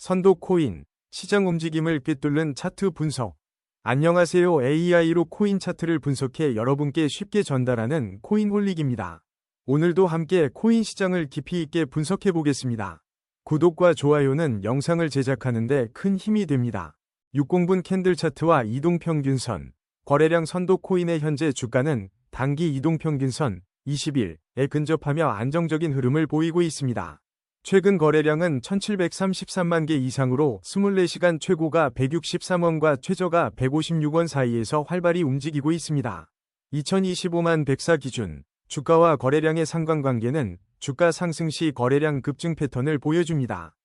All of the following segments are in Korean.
선도 코인, 시장 움직임을 꿰뚫는 차트 분석. 안녕하세요. AI로 코인 차트를 분석해 여러분께 쉽게 전달하는 코인홀릭입니다. 오늘도 함께 코인 시장을 깊이 있게 분석해 보겠습니다. 구독과 좋아요는 영상을 제작하는데 큰 힘이 됩니다. 60분 캔들 차트와 이동평균선, 거래량 선도 코인의 현재 주가는 단기 이동평균선 20일에 근접하며 안정적인 흐름을 보이고 있습니다. 최근 거래량은 1733만 개 이상으로 24시간 최고가 163원과 최저가 156원 사이에서 활발히 움직이고 있습니다. 2025만 104 기준 주가와 거래량의 상관관계는 주가 상승 시 거래량 급증 패턴을 보여줍니다.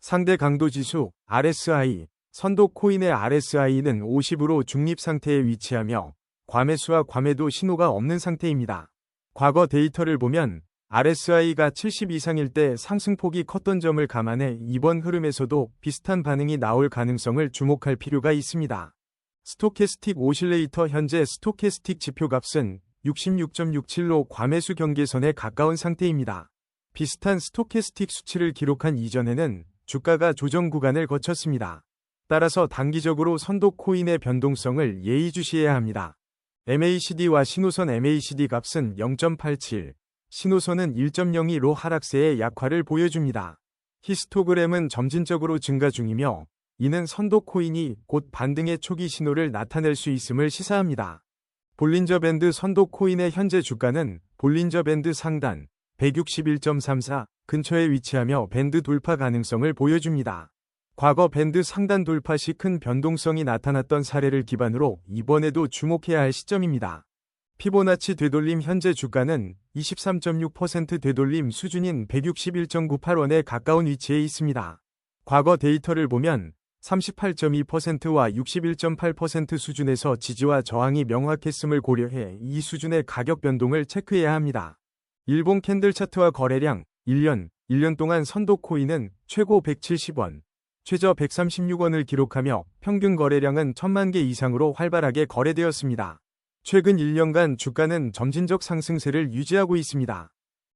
상대 강도 지수 RSI 선도 코인의 RSI는 50으로 중립 상태에 위치하며 과매수와 과매도 신호가 없는 상태입니다. 과거 데이터를 보면 RSI가 70 이상일 때 상승폭이 컸던 점을 감안해 이번 흐름에서도 비슷한 반응이 나올 가능성을 주목할 필요가 있습니다. 스토캐스틱 오실레이터 현재 스토캐스틱 지표값은 66.67로 과매수 경계선에 가까운 상태입니다. 비슷한 스토캐스틱 수치를 기록한 이전에는 주가가 조정 구간을 거쳤습니다. 따라서 단기적으로 선도 코인의 변동성을 예의주시해야 합니다. MACD와 신호선 MACD 값은 0.87, 신호선은 1.02로 하락세의 약화를 보여줍니다. 히스토그램은 점진적으로 증가 중이며 이는 선도 코인이 곧 반등의 초기 신호를 나타낼 수 있음을 시사합니다. 볼린저 밴드 선도 코인의 현재 주가는 볼린저 밴드 상단 161.34 근처에 위치하며 밴드 돌파 가능성을 보여줍니다. 과거 밴드 상단 돌파 시 큰 변동성이 나타났던 사례를 기반으로 이번에도 주목해야 할 시점입니다. 피보나치 되돌림 현재 주가는 23.6% 되돌림 수준인 161.98원에 가까운 위치에 있습니다. 과거 데이터를 보면 38.2%와 61.8% 수준에서 지지와 저항이 명확했음을 고려해 이 수준의 가격 변동을 체크해야 합니다. 일본 캔들 차트와 거래량 1년, 1년 동안 선도 코인은 최고 170원, 최저 136원을 기록하며 평균 거래량은 1000만 개 이상으로 활발하게 거래되었습니다. 최근 1년간 주가는 점진적 상승세를 유지하고 있습니다.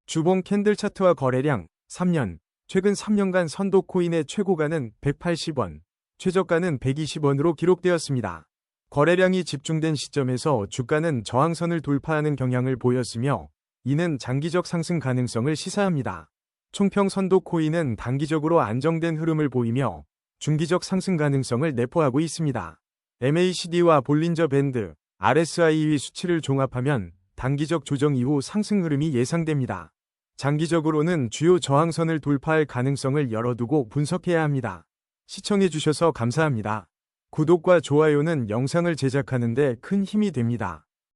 주봉 캔들 차트와 거래량 3년, 최근 3년간 선도 코인의 최고가는 180원, 최저가는 120원으로 기록되었습니다. 거래량이 집중된 시점에서 주가는 저항선을 돌파하는 경향을 보였으며 이는 장기적 상승 가능성을 시사합니다. 총평 선도 코인은 단기적으로 안정된 흐름을 보이며 중기적 상승 가능성을 내포하고 있습니다. MACD와 볼린저 밴드, RSI 수치를 종합하면 단기적 조정 이후 상승 흐름이 예상됩니다. 장기적으로는 주요 저항선을 돌파할 가능성을 열어두고 분석해야 합니다. 시청해주셔서 감사합니다. 구독과 좋아요는 영상을 제작하는데 큰 힘이 됩니다.